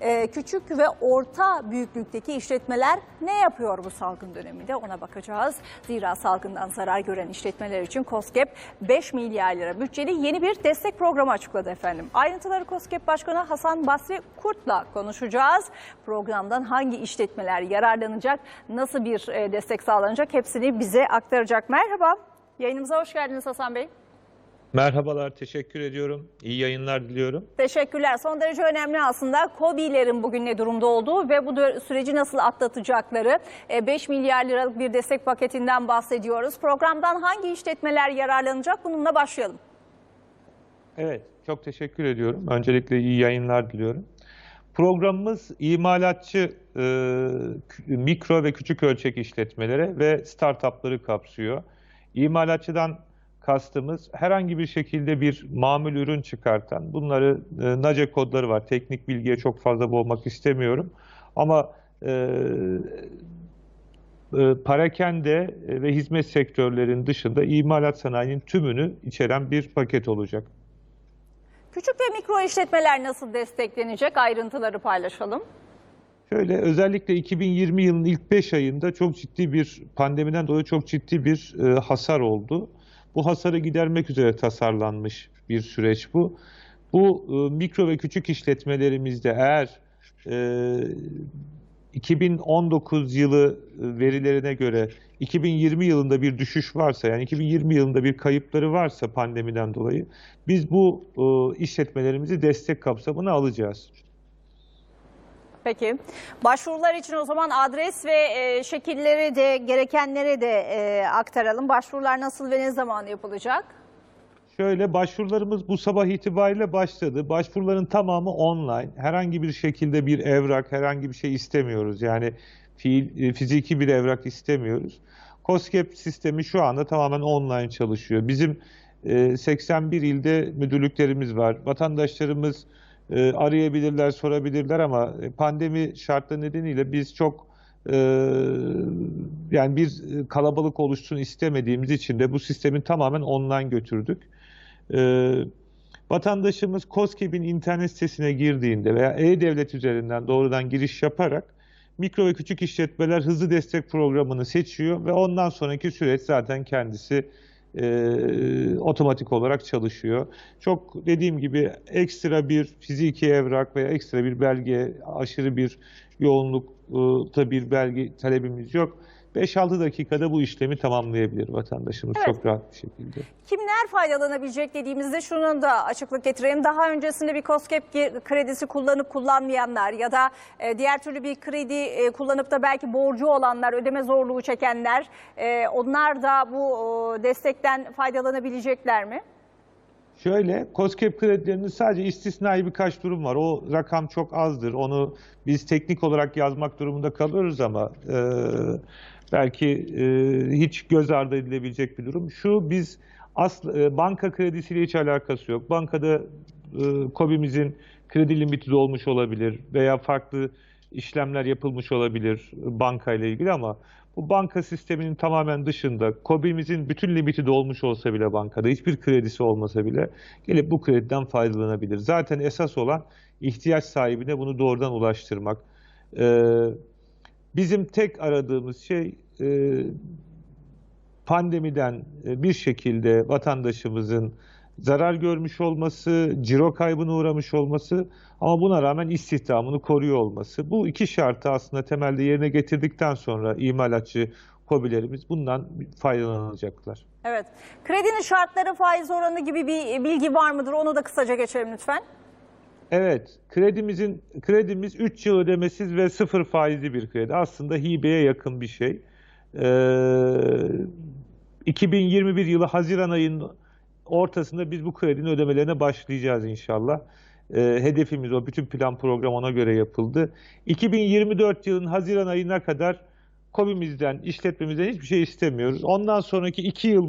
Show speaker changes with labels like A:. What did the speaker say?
A: e, küçük ve orta büyüklükteki işletmeler ne yapıyor bu salgın döneminde ona bakacağız. Zira salgından zarar gören işletmeler için COSGAP 5 milyar lira bütçeli yeni bir destek programı açıkladı efendim. Ayrıntıları COSGAP Başkanı Hasan Basri Kurt'la konuşacağız. Programdan hangi işletmeler yararlanacak, nasıl bir e, destek sağlanacak hepsini bize aktaracak. Merhaba, yayınımıza hoş geldiniz Hasan Bey.
B: Merhabalar, teşekkür ediyorum. İyi yayınlar diliyorum.
A: Teşekkürler. Son derece önemli aslında COBİ'lerin bugün ne durumda olduğu ve bu süreci nasıl atlatacakları. E, 5 milyar liralık bir destek paketinden bahsediyoruz. Programdan hangi işletmeler yararlanacak? Bununla başlayalım.
B: Evet, çok teşekkür ediyorum. Öncelikle iyi yayınlar diliyorum. Programımız imalatçı e, mikro ve küçük ölçek işletmelere ve startupları kapsıyor. İmalatçıdan kastımız herhangi bir şekilde bir mamul ürün çıkartan, bunları e, NACE kodları var. Teknik bilgiye çok fazla boğmak istemiyorum. Ama e, e, parakende ve hizmet sektörlerin dışında imalat sanayinin tümünü içeren bir paket olacak.
A: Küçük ve mikro işletmeler nasıl desteklenecek? Ayrıntıları paylaşalım.
B: Şöyle özellikle 2020 yılının ilk 5 ayında çok ciddi bir pandemiden dolayı çok ciddi bir e, hasar oldu. Bu hasarı gidermek üzere tasarlanmış bir süreç bu. Bu e, mikro ve küçük işletmelerimizde eğer e, 2019 yılı e, verilerine göre 2020 yılında bir düşüş varsa yani 2020 yılında bir kayıpları varsa pandemiden dolayı biz bu e, işletmelerimizi destek kapsamına alacağız.
A: Peki. Başvurular için o zaman adres ve e, şekilleri de gerekenleri de e, aktaralım. Başvurular nasıl ve ne zaman yapılacak?
B: Şöyle başvurularımız bu sabah itibariyle başladı. Başvuruların tamamı online. Herhangi bir şekilde bir evrak, herhangi bir şey istemiyoruz. Yani fiil, e, fiziki bir evrak istemiyoruz. COSGAP sistemi şu anda tamamen online çalışıyor. Bizim e, 81 ilde müdürlüklerimiz var. Vatandaşlarımız e, arayabilirler, sorabilirler ama pandemi şartları nedeniyle biz çok e, yani bir kalabalık oluşsun istemediğimiz için de bu sistemin tamamen online götürdük. Ee, vatandaşımız COSGAP'in internet sitesine girdiğinde veya e-devlet üzerinden doğrudan giriş yaparak mikro ve küçük işletmeler hızlı destek programını seçiyor ve ondan sonraki süreç zaten kendisi e, otomatik olarak çalışıyor. Çok dediğim gibi ekstra bir fiziki evrak veya ekstra bir belge, aşırı bir yoğunlukta bir belge talebimiz yok. 5-6 dakikada bu işlemi tamamlayabilir vatandaşımız
A: Evet.
B: çok rahat bir şekilde.
A: Kimler faydalanabilecek dediğimizde şunu da açıklık getireyim. Daha öncesinde bir COSGAP kredisi kullanıp kullanmayanlar ya da e, diğer türlü bir kredi e, kullanıp da belki borcu olanlar, ödeme zorluğu çekenler e, onlar da bu destekten faydalanabilecekler mi?
B: Şöyle, COSGAP kredilerinin sadece istisnai birkaç durum var. O rakam çok azdır. Onu biz teknik olarak yazmak durumunda kalıyoruz ama e, belki e, hiç göz ardı edilebilecek bir durum. Şu biz asl, e, banka kredisiyle hiç alakası yok. Bankada e, KOBİ'mizin kredi limiti dolmuş olabilir veya farklı işlemler yapılmış olabilir bankayla ilgili ama bu banka sisteminin tamamen dışında KOBİ'mizin bütün limiti dolmuş olsa bile bankada hiçbir kredisi olmasa bile gelip bu krediden faydalanabilir. Zaten esas olan ihtiyaç sahibine bunu doğrudan ulaştırmak. Ee, bizim tek aradığımız şey e, pandemiden e, bir şekilde vatandaşımızın zarar görmüş olması, ciro kaybına uğramış olması ama buna rağmen istihdamını koruyor olması. Bu iki şartı aslında temelde yerine getirdikten sonra imalatçı KOBİ'lerimiz bundan faydalanacaklar.
A: Evet. Kredinin şartları, faiz oranı gibi bir bilgi var mıdır? Onu da kısaca geçelim lütfen.
B: Evet, kredimizin kredimiz 3 yıl ödemesiz ve sıfır faizli bir kredi. Aslında hibeye yakın bir şey. Ee, 2021 yılı Haziran ayının ortasında biz bu kredinin ödemelerine başlayacağız inşallah. Ee, hedefimiz o. Bütün plan program ona göre yapıldı. 2024 yılın Haziran ayına kadar KOBİ'mizden, işletmemizden hiçbir şey istemiyoruz. Ondan sonraki 2 yıl